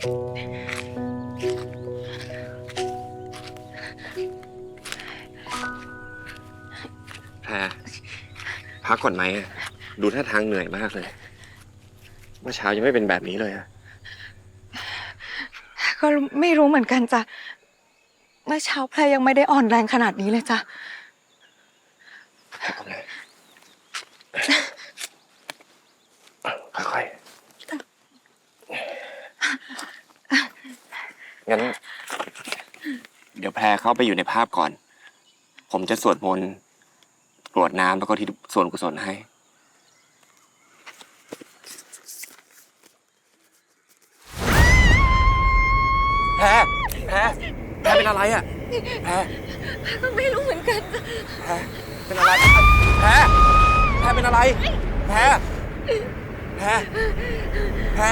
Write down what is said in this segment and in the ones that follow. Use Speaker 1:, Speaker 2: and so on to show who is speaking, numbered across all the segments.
Speaker 1: แพรพักก่อนไหมอะดูท่าทางเหนื่อยมากเลย เมื่อเช้ายังไม่เป็นแบบนี้เลยอะ
Speaker 2: ก็ไม่รู้เหมือนกันจ้ะเมื่อเช้าแพรยังไม่ได้อ่อนแรงขนาดนี้เลยจ้ะ
Speaker 1: พักก่อนเลยค่อยๆ งั้น เดี๋ยวแพรเข้าไปอยู่ในภาพก่อน ผมจะสวดมนต์กรวดน้ำแล้วก็ที่ส่วนกุศลให้ แพรแพรแพรเป็นอะไรอะ แพร
Speaker 2: ไม่รู้เหมือนกัน
Speaker 1: แพรเป็นอะไร แพรแพรเป็นอะไร แพรแพรแพร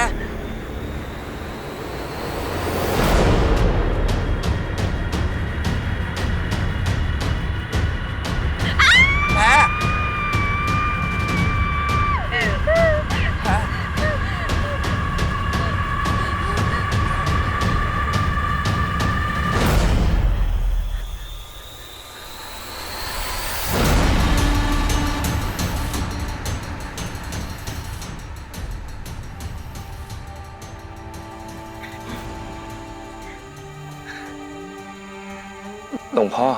Speaker 1: หลวงพ่อ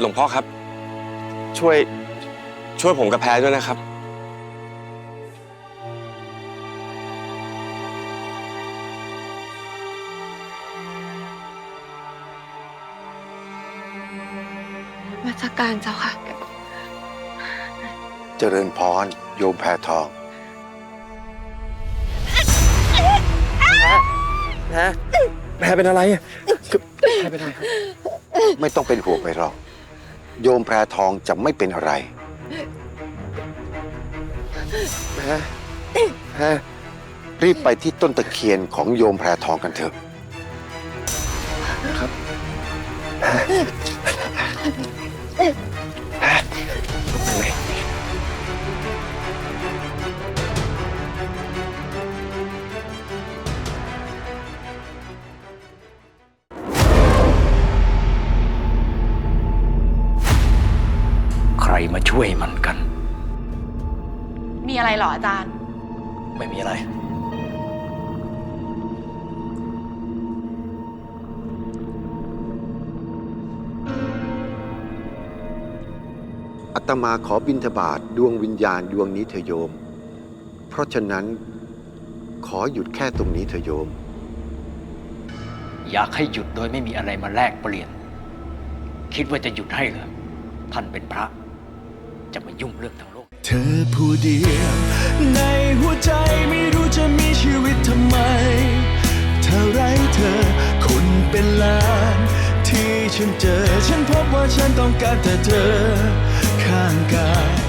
Speaker 1: หลวงพ่อครับ ช่วย ช่วยผมกับแพรด้วยนะครับ
Speaker 2: มาจากการเจ้าค่ะ
Speaker 3: เจริญพรโยมแพทอง
Speaker 1: รเป็นอะไรอะคือแพรเป็นอะไรครับ
Speaker 3: ไม่ต้องเป็นห่วงไปหรอก โยมแพรทองจะไม่เป็นอะไร
Speaker 1: แพรแพร
Speaker 3: รีบไปที่ต้นตะเคียนของโยมแพรทองกันเถอะ
Speaker 1: ครับ แพร
Speaker 4: มาช่วยมันกัน
Speaker 2: มีอะไรเหรออาจารย์
Speaker 4: ไม่มีอะไร
Speaker 3: อัตมาขอบิณฑบาตดวงวิญญาณดวงนี้เถอะโยม เพราะฉะนั้นขอหยุดแค่ตรงนี้เถอะโยม
Speaker 4: อยากให้หยุดโดยไม่มีอะไรมาแลกเปลี่ยน คิดว่าจะหยุดให้เหรอท่านเป็นพระ จะมายุ่งเรื่องทางโลก
Speaker 5: เธอผู้เดียว ในหัวใจไม่รู้จะมีชีวิตทำไม เธอไรเธอ คุณเป็นล้าน ที่ฉันเจอ ฉันพบว่าฉันต้องการแต่เธอ ข้างกาย